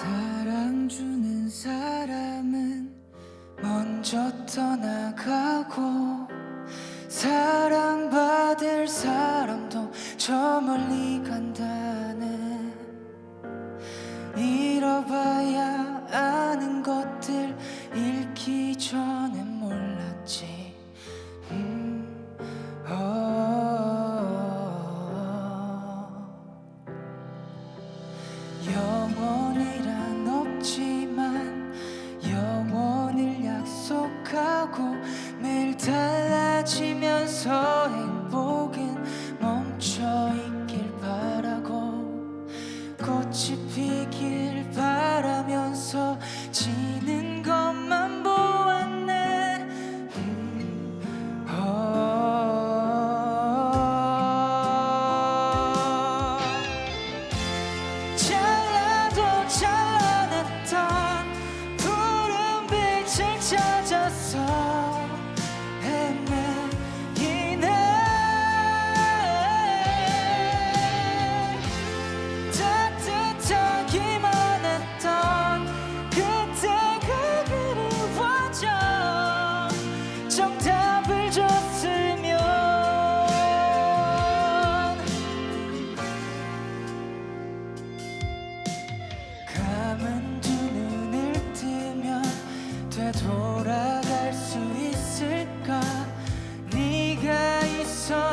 사랑 주는 사람은 먼저 떠나가고 사랑받을 사람도 저 멀리 간다. 같이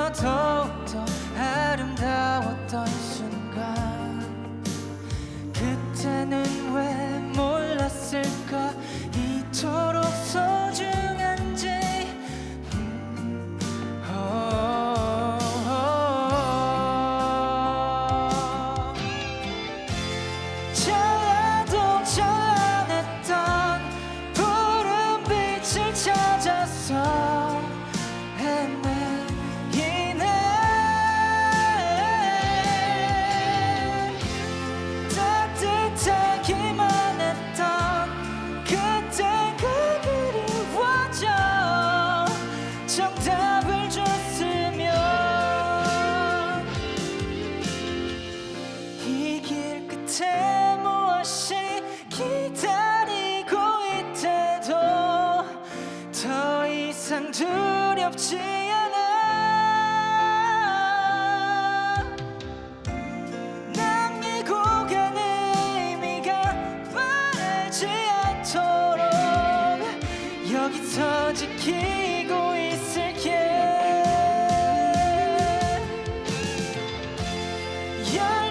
my time. 끝에 무엇이 기다리고 있대도 더 이상 두렵지 않아. 난 미고 간 의미가 바라지 않도록 여기서 지키고 있을게. Yeah